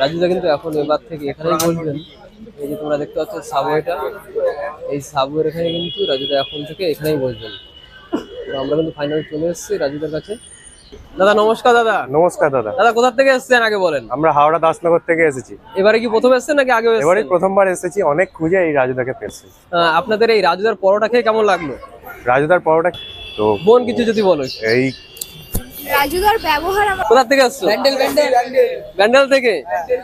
রাজুদা কিন্তু এখন এবার থেকে এখানেই বসবেন এই যে তোমরা দেখতে পাচ্ছ সাবওয়েটা এই সাবওয়ের এখানে কিন্তু রাজুদা এখন থেকে এখানেই বসবেন তো আমরা কিন্তু ফাইনাল চলে এসেছি রাজুদার কাছে। দাদা নমস্কার দাদা। নমস্কার দাদা। দাদা কোথা থেকে এসেছেন আগে বলেন? আমরা হাওড়া দাসনগর থেকে এসেছি। এবারে কি প্রথম এসেছেন নাকি আগে এবারে প্রথমবার এসেছি অনেক খুঁজে এই রাজুদাকে পেয়েছি। আপনাদের এই রাজুদার পরোটা খেয়ে কেমন লাগল? রাজুদার পরোটা তো বোন কিছু যদি বলো। এই রাজুদার ব্যবহার আমার কোথা থেকে এসছো ব্যান্ডেল ব্যান্ডেল। ব্যান্ডেল। থেকে?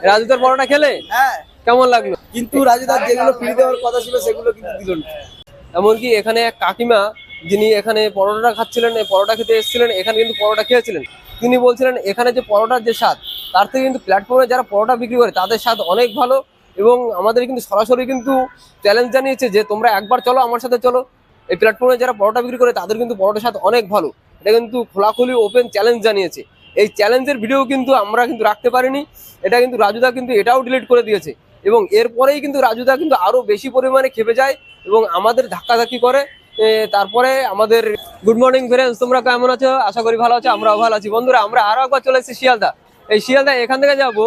রাজুদার পরোটা খেলে? হ্যাঁ। কেমন লাগল? কিন্তু রাজুদার যেগুলো ফ্রি দেওয়ার কথা ছিল সেগুলো কিন্তু দিল না। এমনকি এখানে এক কাকিমা যিনি এখানে পরোটা খাচ্ছিলেন পরোটা খেতে এসেছিলেন এখানে কিন্তু পরোটা খেয়েছিলেন। তিনি বলছিলেন এখানে যে পরোটার যে স্বাদ তার থেকে কিন্তু প্ল্যাটফর্মে যারা পরোটা বিক্রি করে তাদের স্বাদ অনেক ভালো এবং আমাদের কিন্তু সরাসরি কিন্তু চ্যালেঞ্জ জানিয়েছে যে তোমরা একবার চলো আমার সাথে চলো। এই প্ল্যাটফর্মে যারা পরোটা বিক্রি করে তাদের কিন্তু পরোটার স্বাদ অনেক ভালো। এটা কিন্তু খোলাখুলি ওপেন চ্যালেঞ্জ জানিয়েছে। এই চ্যালেঞ্জের ভিডিও কিন্তু আমরা কিন্তু রাখতে পারিনি। এটা কিন্তু রাজুদা কিন্তু এটাও ডিলিট করে দিয়েছে। এবং এরপরেই কিন্তু রাজুদা কিন্তু আরও বেশি পরিমাণে খেপে যায় এবং আমাদের ধাক্কাধাক্কি করে। তারপরে আমাদের গুড মর্নিং ফ্রেন্ডস তোমরা কেমন আছো? আশা করি ভালো আছো, আমরাও ভালো আছি। বন্ধুরা, আমরা আরও একবার চলে এসেছি শিয়ালদা। এই শিয়ালদা এখান থেকে যাব,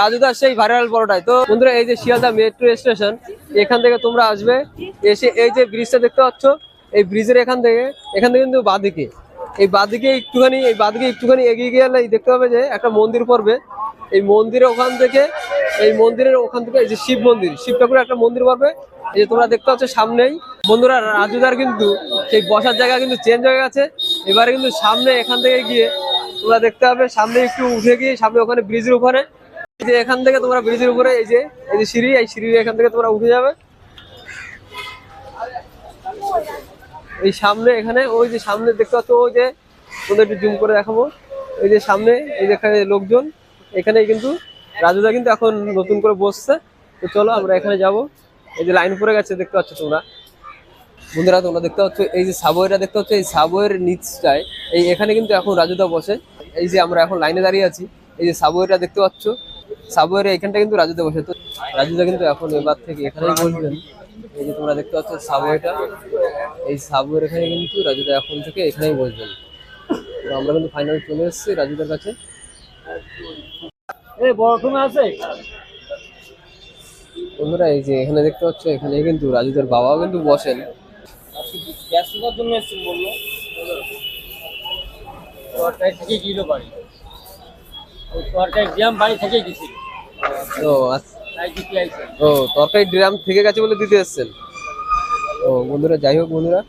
রাজুদার সেই ভাইরাল পরোটায়। তো বন্ধুরা, এই যে শিয়ালদা মেট্রো স্টেশন এখান থেকে তোমরা আসবে, এসে এই যে ব্রিজটা দেখতে পাচ্ছ, এই ব্রিজের এখান থেকে এখান থেকে কিন্তু বাদিকে। এই বাদিকে একটুখানি, এই বাদিকে একটুখানি এগিয়ে গেলে দেখতে হবে যে একটা মন্দির পড়বে। এই মন্দিরের ওখান থেকে, এই মন্দিরের ওখান থেকে, এই যে শিব মন্দির, শিব ঠাকুরের একটা মন্দির পাবে এই যে তোমরা দেখতে পাচ্ছ সামনেই। বন্ধুরা, রাজুদার কিন্তু সেই বসার জায়গা কিন্তু চেঞ্জ হয়ে গেছে। এবারে কিন্তু সামনে এখান থেকে গিয়ে তোমরা দেখতে পাবে, সামনে একটু উঠে গিয়ে সামনে ওখানে ব্রিজের উপরে। এই যে এখান থেকে তোমরা ব্রিজের উপরে, এই যে এই যে সিঁড়ি, এই সিঁড়ি এখান থেকে তোমরা উঠে যাবে। এই সামনে এখানে, ওই যে সামনে দেখতে পাচ্ছ, ওই যে তোমাদের একটু জুম করে দেখাবো। এই যে সামনে, এই যে এখানে লোকজন এখানে কিন্তু রাজুদা কিন্তু এখন নতুন করে বসছে। তো চলো আমরা এখানে যাব। এই যে লাইন পরে গেছে, দেখতে পাচ্ছ তোমরা? বন্ধুরা, তোমরা দেখতে পাচ্ছ, এই যে সাবওয়েটা দেখতে পাচ্ছ, এই সাবওয়ের নিচটায়, এই এখানে কিন্তু এখন রাজুদা বসে। এই যে আমরা এখন লাইনে দাঁড়িয়ে আছি, এই যে সাবওয়েটা দেখতে পাচ্ছ, সাবওয়ের এখানটা কিন্তু রাজুদা বসে। তো রাজুদা কিন্তু এখন এবার থেকে এখানেই বসবেন। এই যে তোমরা দেখতে পাচ্ছ সাবওয়েটা। এই সাবওয়ের এখানে কিন্তু রাজুদা এখন থেকে এখানেই বসবেন। তো আমরা কিন্তু ফাইনাল চলে এসেছি রাজুদার কাছে। বন্ধুরা এই যে এখানে দেখতে পাচ্ছ এখানে কিন্তু রাজুদার বাবাও কিন্তু বসেন। ব্যস্ততার জন্য এসেছি বলল। তরকারি থেকে গিয়ে বাড়ি। ওই তরকারি গ্রাম বাড়ি থেকে গেছিল। দিতে আইছে। ও তরকারি ড্রাম থেকে গেছে বলে দিতে এসছেন? ও, বন্ধুরা, যাই হোক বন্ধুরা,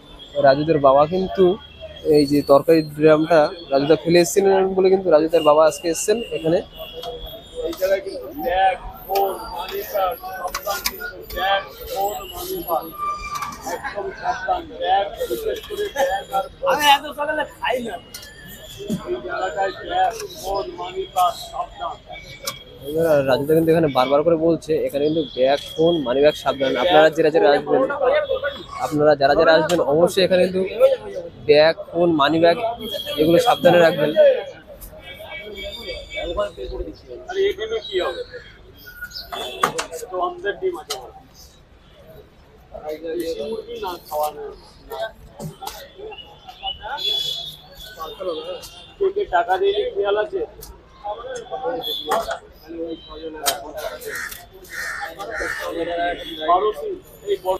রাজুদের বাবা কিন্তু এই যে তরকারি ড্রামটা রাজুদা ফেলে এসেছিলেন বলে কিন্তু রাজুদার বাবা আজকে এসছেন এখানে। রাজুদা কিন্তু এখানে বারবার করে বলছে, এখানে কিন্তু ব্যাগ ফোন মানি ব্যাগ সাবধান। আপনারা যারা যারা আসবেন আপনারা যারা যারা আসবেন, অবশ্যই এখানে কিন্তু ব্যাগ, ফোন মানি ব্যাগ এগুলো সাবধানে রাখবেন। টাকা দিয়ে খেয়াল আছে হয়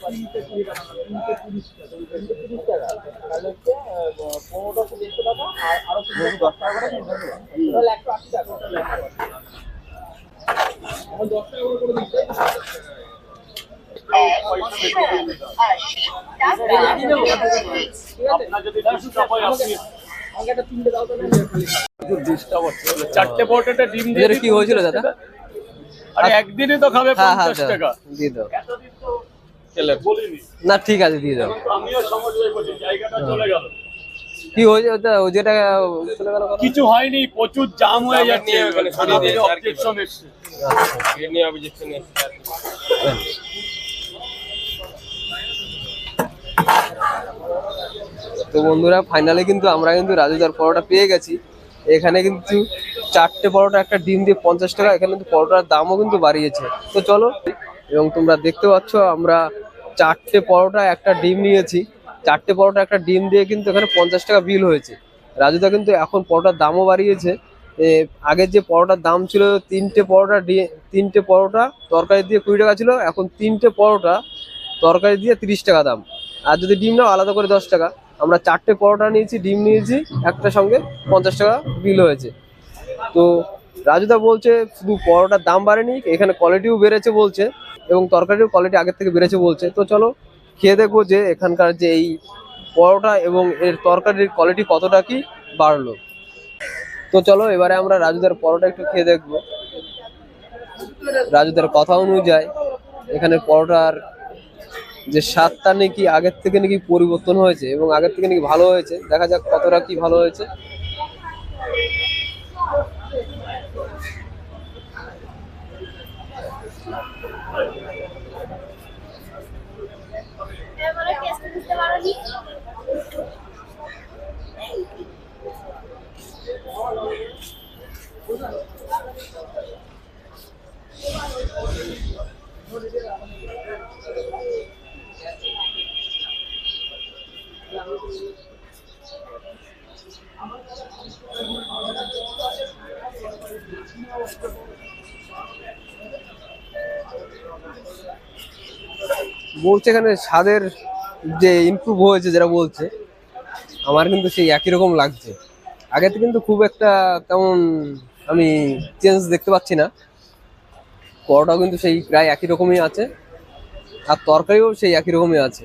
চারটে পটেটো ডিম দিয়ে কি হয়েছিল দাদা? আরে একদিনে তো খাবে হ্যাঁ হ্যাঁ পঞ্চাশ টাকা। দিয়ে দাও। না ঠিক আছে দিয়ে দাও। আমিও সমঝই বলি জায়গাটা চলে গেল। কি হয়েছে? ওটা যেটা চলে গেল কিছু হয়নি প্রচুর জাম হয়ে যাচ্ছে। অবজেকশন এসছে। তো বন্ধুরা ফাইনালে কিন্তু আমরা কিন্তু রাজুদার পরোটা পেয়ে গেছি। এখানে কিন্তু চারটে পরোটা একটা ডিম দিয়ে পঞ্চাশ টাকা এখানে কিন্তু পরোটার দামও কিন্তু বাড়িয়েছে। তো চলো এবং তোমরা দেখতে পাচ্ছ, আমরা চারটে পরোটা, একটা ডিম নিয়েছি। চারটে পরোটা, একটা ডিম দিয়ে কিন্তু এখানে পঞ্চাশ টাকা বিল হয়েছে। রাজুদা কিন্তু এখন পরোটার দামও বাড়িয়েছে। আগের যে পরোটার দাম ছিল, তিনটে পরোটা তিনটে পরোটা তরকারি দিয়ে কুড়ি টাকা ছিল, এখন তিনটে পরোটা তরকারি দিয়ে তিরিশ টাকা দাম। আর যদি ডিম নাও, আলাদা করে দশ টাকা। আমরা চারটে পরোটা নিয়েছি, ডিম নিয়েছি একটা সঙ্গে পঞ্চাশ টাকা বিল হয়েছে। তো রাজুদা বলছে, শুধু পরোটার দাম বাড়েনি, এখানে কোয়ালিটিও বেড়েছে বলছে। এবং তরকারির কোয়ালিটি আগের থেকে বেড়েছে বলছে। তো চলো খেয়ে দেখব যে এখানকার যে এই পরোটা এবং এর তরকারির কোয়ালিটি কতটা কি বাড়লো। তো চলো এবারে আমরা রাজুদার পরোটা একটু খেয়ে দেখব। রাজুদার কথা অনুযায়ী এখানে পরোটার যে স্বাদটা নাকি আগের থেকে নাকি পরিবর্তন হয়েছে এবং আগের থেকে নাকি ভালো হয়েছে। দেখা যাক কতটা কি ভালো হয়েছে। বলছে এখানে স্বাদের যে ইমপ্রুভ হয়েছে যেটা বলছে, আমার কিন্তু সেই একই রকম লাগছে। আগে তো কিন্তু খুব একটা তেমন আমি চেঞ্জ দেখতে পাচ্ছি না। পরোটাও কিন্তু সেই প্রায় একই রকমই আছে, আর তরকারিও সেই একই রকমই আছে।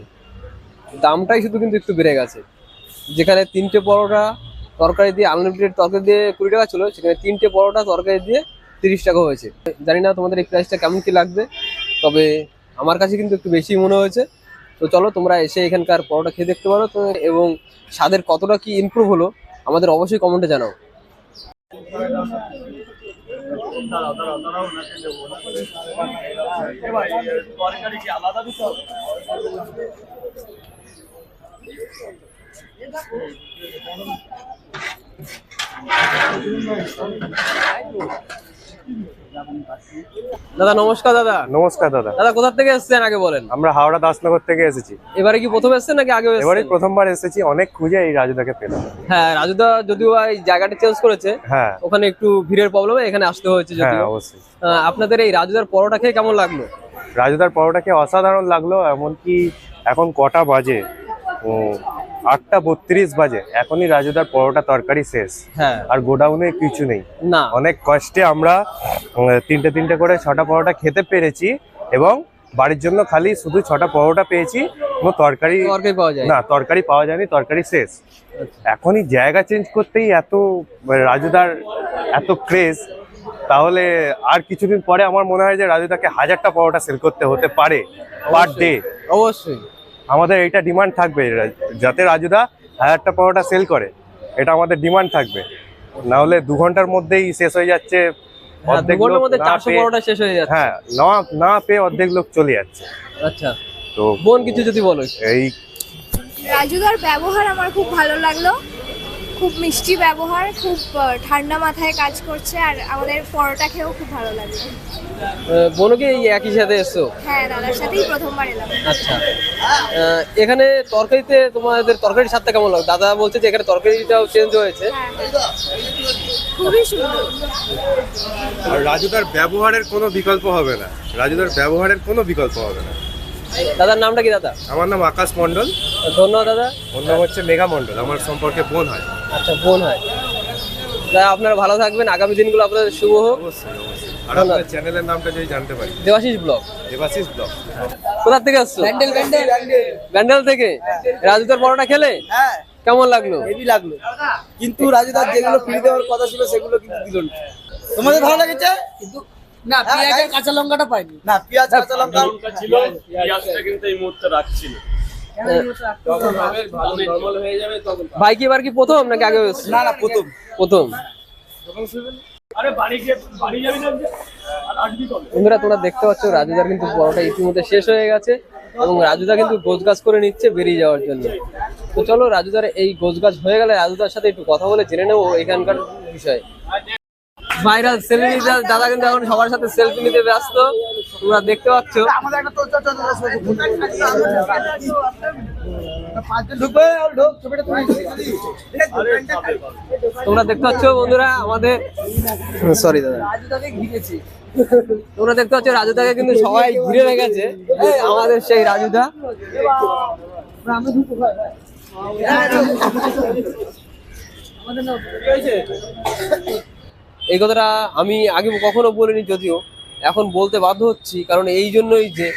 দামটাই শুধু কিন্তু একটু বেড়ে গেছে। যেখানে তিনটে পরোটা তরকারি দিয়ে আনলিমিটেড তরকারি দিয়ে কুড়ি টাকা ছিল, সেখানে তিনটে পরোটা তরকারি দিয়ে তিরিশ টাকা হয়েছে। জানি না তোমাদের এই প্রাইসটা কেমন কি লাগবে, তবে আমার কাছে কিন্তু একটু বেশি মনে হয়েছে। তো চলো, তোমরা এসে এখানকার পরোটা খেয়ে দেখতে পারো। তো এবং স্বাদের কতটা কি ইমপ্রুভ হলো, আমাদের অবশ্যই কমেন্টে জানাও। আলাদা দাদা নমস্কার দাদা। নমস্কার দাদা। দাদা কোথা থেকে এসেছেন আগে বলেন? আমরা হাওড়া দাসনগর থেকে এসেছি। এবারে কি প্রথম এসেছেন নাকি আগে এবারে প্রথমবার এসেছি অনেক খুঁজে এই রাজুদাকে পেলাম। হ্যাঁ রাজুদা যদিও এই জায়গাটা চেঞ্জ করেছে হ্যাঁ। ওখানে একটু ভিড়ের প্রবলেমে এখানে আসতে হয়েছে হ্যাঁ যদিও। অবশ্যই। আপনাদের এই রাজুদার পরোটা খেয়ে কেমন লাগল? রাজুদার পরোটা খেয়ে অসাধারণ লাগল এমনকি এখন কটা বাজে। আটটা বত্রিশ বাজে। এখনই রাজুদার পরোটা তরকারি শেষ। হ্যাঁ। আর গোডাউনে কিছু নেই। না। অনেক কষ্টে আমরা তিনটে তিনটে করে ছটা পরোটা খেতে পেরেছি এবং বাড়ির জন্য খালি শুধু ছটা পরোটা পেয়েছি। কোনো তরকারি তরকারি পাওয়া যায় না তরকারি পাওয়া যায়নি তরকারি শেষ। এখনই জায়গা চেঞ্জ করতেই এত মানে রাজুদার এত ক্রেজ তাহলে আর কিছুদিন পরে আমার মনে হয় যে রাজুদাকে হাজারটা পরোটা সেল করতে হতে পারে পার ডে অবশ্যই। আমাদের এইটা ডিমান্ড থাকবে যাতে রাজুদা হাজারটা পরোটা সেল করে এটা আমাদের ডিমান্ড থাকবে। না হলে দু ঘণ্টার মধ্যেই শেষ হয়ে যাচ্ছে হ্যাঁ অর্ধেক লোক শেষ হয়ে যাচ্ছে। হ্যাঁ না না পেয়ে অর্ধেক লোক চলে যাচ্ছে। আচ্ছা। তো বোন কিছু যদি বলো। এই রাজুদার ব্যবহার আমার খুব ভালো লাগল। খুব মিষ্টি ব্যবহার খুব ঠান্ডা মাথায় কাজ করছে আর আমাদের পরোটা খেয়েও খুব ভালো লাগল আহ, কি এই একই সাথে এসছো? হ্যাঁ দাদার সাথেই প্রথমবার এলাম। আচ্ছা। এখানে তরকারিতে তোমাদের তরকারির স্বাদটা কেমন লাগল? দাদা বলছে যে এখানে তরকারিটাও চেঞ্জ হয়েছে। হ্যাঁ খুবই সুন্দর। আর রাজুদার ব্যবহারের কোনো বিকল্প হবে না। রাজুদার ব্যবহারের কোনো বিকল্প হবে না। দাদার নামটা কি দাদা? আমার নাম আকাশ মণ্ডল। ধন্যবাদ দাদা। ওর নাম হচ্ছে মেঘা মণ্ডল। আমার সম্পর্কে বোন হয়। আচ্ছা বোন হয়। দাদা আপনারা ভালো থাকবেন আগামী দিনগুলো আপনাদের শুভ হোক। অবশ্যই অবশ্যই। আর আপনার চ্যানেলের নামটা যদি জানতে পারি। দেবাশিস ব্লগ। দেবাশিস ব্লগ। কোথা থেকে আসছো? ব্যান্ডেল ব্যান্ডেল। ব্যান্ডেল থেকে? রাজুদার পরোটা খেলে? হ্যাঁ। কেমন লাগল? হেভি লাগল। কিন্তু রাজুদার যেগুলো ফ্রি দেওয়ার কথা ছিল সেগুলো কিন্তু দিল না। তোমাদের ভালো লেগেছে? কিন্তু না পেঁয়াজ কাঁচা লঙ্কাটা পাইনি। না পেঁয়াজ কাঁচা লঙ্কা। ছিল পেঁয়াজটা কিন্তু এই মুহূর্তে রাখছি না ভাই কি এবার কি প্রথম নাকি আগে না না প্রথম। প্রথম। আরে বাড়ি গিয়ে বাড়ি যাবি না আজকে? আর আসবি কবে? বন্ধুরা তোমরা দেখতে পাচ্ছ রাজুদার কিন্তু পরোটা ইতিমধ্যে শেষ হয়ে গেছে এবং রাজুদা কিন্তু করে নিচ্ছে বেরিয়ে যাওয়ার জন্য। তো চলো রাজুদার এই গোছগাছ হয়ে গেলে রাজুদার সাথে একটু কথা বলে জেনে নেব এখানকার বিষয়ে। ভাইরাল সেলফি দাদা কিন্তু এখন সবার সাথে সেলফি নিতে ব্যস্ত। তোমরা দেখতে পাচ্ছ। আমাদের তোমরা দেখতে পাচ্ছ বন্ধুরা আমাদের সরি দাদা। তোমরা দেখতে পাচ্ছ রাজুদাকে কিন্তু সবাই ঘিরে রেখেছে। এই আমাদের সেই রাজুদা। এই কথাটা আমি আগে কখনো বলিনি, যদিও এখন বলতে বাধ্য হচ্ছি, কারণ এই জন্যই যে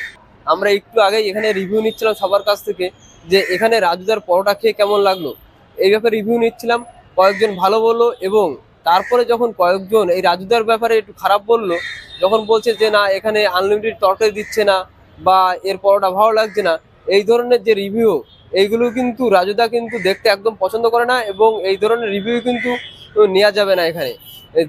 আমরা একটু আগেই এখানে রিভিউ নিচ্ছিলাম সবার কাছ থেকে যে এখানে রাজুদার পরোটা খেয়ে কেমন লাগল। এই ব্যাপারে রিভিউ নিচ্ছিলাম, কয়েকজন ভালো বলল এবং তারপরে যখন কয়েকজন এই রাজুদার ব্যাপারে একটু খারাপ বলল, যখন বলছে যে না, এখানে আনলিমিটেড তরকারি দিচ্ছে না বা এর পরোটা ভালো লাগছে না, এই ধরনের যে রিভিউ এইগুলো কিন্তু রাজুদা কিন্তু দেখতে একদম পছন্দ করে না এবং এই ধরনের রিভিউ কিন্তু নেওয়া যাবে না এখানে।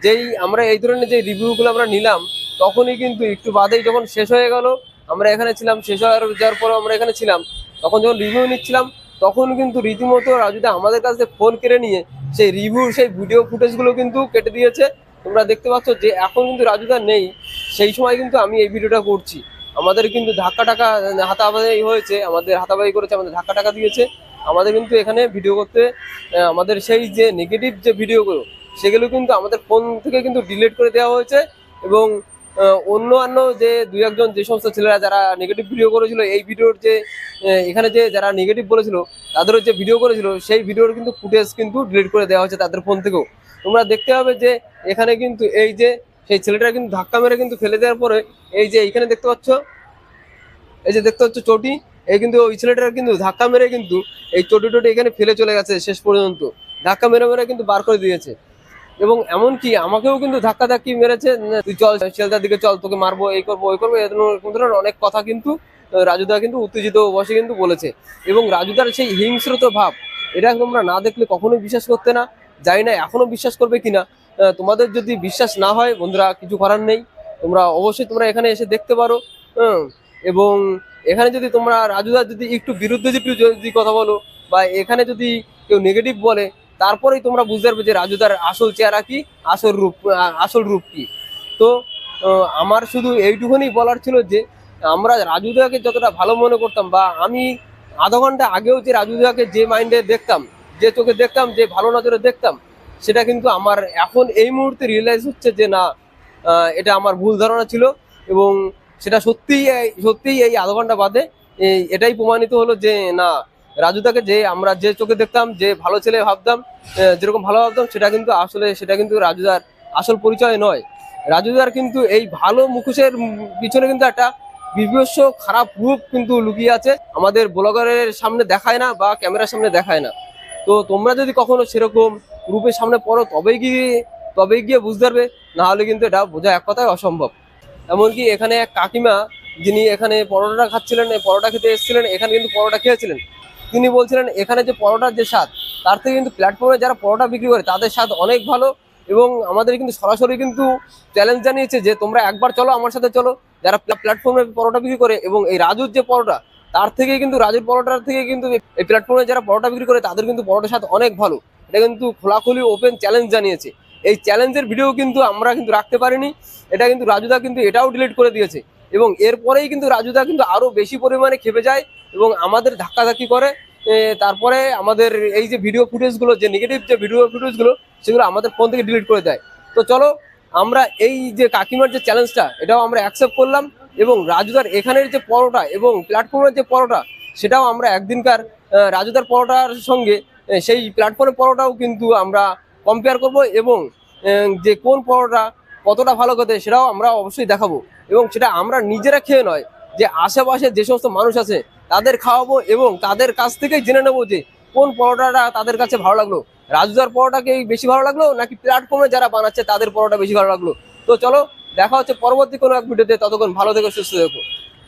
যেই আমরা এই ধরনের যে রিভিউগুলো আমরা নিলাম, তখনই কিন্তু একটু বাদেই যখন শেষ হয়ে গেল, আমরা এখানে ছিলাম, শেষ হয়ে যাওয়ার পর আমরা এখানে ছিলাম, তখন যখন রিভিউ নিচ্ছিলাম, তখন কিন্তু রীতিমতো রাজুদা আমাদের কাছ ফোন কেড়ে নিয়ে সেই রিভিউ সেই ভিডিও ফুটেজগুলো কিন্তু কেটে দিয়েছে। তোমরা দেখতে পাচ্ছ যে এখন কিন্তু রাজুদা নেই, সেই সময় কিন্তু আমি এই ভিডিওটা করছি। আমাদের কিন্তু ধাক্কা টাকা হাতাবাই হয়েছে, আমাদের হাতাবাই করেছে, আমাদের ধাক্কা টাকা দিয়েছে। আমাদের কিন্তু এখানে ভিডিও করতে আমাদের সেই যে নেগেটিভ যে ভিডিওগুলো সেগুলো কিন্তু আমাদের ফোন থেকে কিন্তু ডিলিট করে দেওয়া হয়েছে এবং আহ, অন্যান্য যে দুই একজন যে সমস্ত ছেলেরা যারা নেগেটিভ ভিডিও করেছিল এই ভিডিওর যে এখানে যে যারা নেগেটিভ বলেছিল তাদেরও যে ভিডিও করেছিল সেই ভিডিওর কিন্তু ফুটেজ কিন্তু ডিলিট করে দেওয়া হয়েছে তাদের ফোন থেকেও। তোমরা দেখতে হবে যে এখানে কিন্তু এই যে সেই ছেলেটা কিন্তু ধাক্কা মেরে কিন্তু ফেলে দেওয়ার পরে এই যে এইখানে দেখতে পাচ্ছ এই যে দেখতে পাচ্ছ চটি এই কিন্তু ওই ছেলেটার কিন্তু ধাক্কা মেরে কিন্তু এই চটি টটি এখানে ফেলে চলে গেছে শেষ পর্যন্ত। ধাক্কা মেরে মেরে কিন্তু বার করে দিয়েছে। এবং এমনকি আমাকেও কিন্তু ধাক্কা ধাক্কি মেরেছে তুই চল ছেলেটার দিকে চল, তোকে মারবো, এই করব, ওই করব। এরকম ধরনের অনেক কথা কিন্তু রাজুদা কিন্তু উত্তেজিত বসে কিন্তু বলেছে। এবং রাজুদার সেই হিংস্রত ভাব, এটা তোমরা না দেখলে কখনোই বিশ্বাস করতে না। জানি না এখনও বিশ্বাস করবে কিনা। তোমাদের যদি বিশ্বাস না হয়, বন্ধুরা, কিছু করার নেই। তোমরা অবশ্যই তোমরা এখানে এসে দেখতে পারো। এবং এখানে যদি তোমরা রাজুদার যদি একটু বিরুদ্ধে যদি কথা বলো, বা এখানে যদি কেউ নেগেটিভ বলে তারপরেই তোমরা বুঝতে পারবে যে রাজুদার আসল চেহারা কি, আসল রূপ আসল রূপ কি। তো আমার শুধু এইটুকুনি বলার ছিল যে, আমরা রাজুদাকে যতটা ভালো মনে করতাম বা আমি আধা ঘণ্টা আগেও যে রাজুদাকে যে মাইন্ডে দেখতাম, যে চোখে দেখতাম, যে ভালো নজরে দেখতাম, সেটা কিন্তু আমার এখন এই মুহূর্তে রিয়েলাইজ হচ্ছে যে না এটা আমার ভুল ধারণা ছিল এবং সেটা সত্যিই সত্যিই এই আধা ঘণ্টা বাদে এটাই প্রমাণিত হলো যে না রাজুদাকে যে আমরা যে চোখে দেখতাম, যে ভালো ছেলে ভাবতাম যেরকম ভালো ভাবতাম, সেটা কিন্তু আসলে, সেটা কিন্তু রাজুদার আসল পরিচয় নয়। রাজুদার কিন্তু এই ভালো মুখোশের পিছনে কিন্তু একটা বিভৎস খারাপ রূপ কিন্তু লুকিয়ে আছে। আমাদের ব্লগারের সামনে দেখায় না বা ক্যামেরার সামনে দেখায় না। তো তোমরা যদি কখনো সেরকম রূপের সামনে পড়ো, তবেই গিয়ে তবেই গিয়ে বুঝতে পারবে নাহলে কিন্তু এটা বোঝা এক কথায় অসম্ভব। এমনকি এখানে এক কাকিমা, যিনি এখানে পরোটা খাচ্ছিলেন পরোটা খেতে এসেছিলেন, এখানে কিন্তু পরোটা খেয়েছিলেন। তিনি বলছিলেন, এখানে যে পরোটার যে স্বাদ, তার থেকে কিন্তু প্ল্যাটফর্মে যারা পরোটা বিক্রি করে, তাদের স্বাদ অনেক ভালো এবং আমাদের কিন্তু সরাসরি কিন্তু চ্যালেঞ্জ জানিয়েছে যে, তোমরা একবার চলো আমার সাথে চলো। যারা প্ল্যাটফর্মে পরোটা বিক্রি করে এবং এই রাজুর যে পরোটা, তার থেকে কিন্তু, রাজুর পরোটার থেকে কিন্তু এই প্ল্যাটফর্মে যারা পরোটা বিক্রি করে, তাদের কিন্তু পরোটার স্বাদ অনেক ভালো। এটা কিন্তু খোলাখুলি ওপেন চ্যালেঞ্জ জানিয়েছে। এই চ্যালেঞ্জের ভিডিও কিন্তু আমরা কিন্তু রাখতে পারিনি। এটা কিন্তু রাজুদা কিন্তু এটাও ডিলিট করে দিয়েছে। এবং এরপরেই কিন্তু রাজুদা কিন্তু আরও বেশি পরিমাণে খেপে যায়। এবং আমাদের ধাক্কাধাক্কি করে তারপরে আমাদের এই যে ভিডিও ফুটেজগুলো যে নেগেটিভ যে ভিডিও ফুটেজগুলো সেগুলো আমাদের ফোন থেকে ডিলিট করে দেয়। তো চলো, আমরা এই যে কাকিমার যে চ্যালেঞ্জটা এটাও আমরা অ্যাকসেপ্ট করলাম এবং রাজুদার এখানের যে পরোটা এবং প্ল্যাটফর্মের যে পরোটা, সেটাও আমরা একদিনকার রাজুদার পরোটার সঙ্গে সেই প্ল্যাটফর্মের পরোটাও কিন্তু আমরা কম্পেয়ার করব এবং যে কোন পরোটা কতটা ভালো খেতে, সেটাও আমরা অবশ্যই দেখাবো। এবং সেটা আমরা নিজেরা খেয়ে নয়, যে আশেপাশে যে সমস্ত মানুষ আছে তাদের খাওয়াবো এবং তাদের কাছ থেকেই জেনে নেব যে কোন পরোটাটা তাদের কাছে ভালো লাগল। রাজুদার পরোটাকে বেশি ভালো লাগল নাকি প্ল্যাটফর্মে যারা বানাচ্ছে তাদের পরোটা বেশি ভালো লাগল? তো চলো, দেখা হচ্ছে পরবর্তী কোনো এক ভিডিওতে ততক্ষণ ভালো থেকে, সুস্থ থেকো।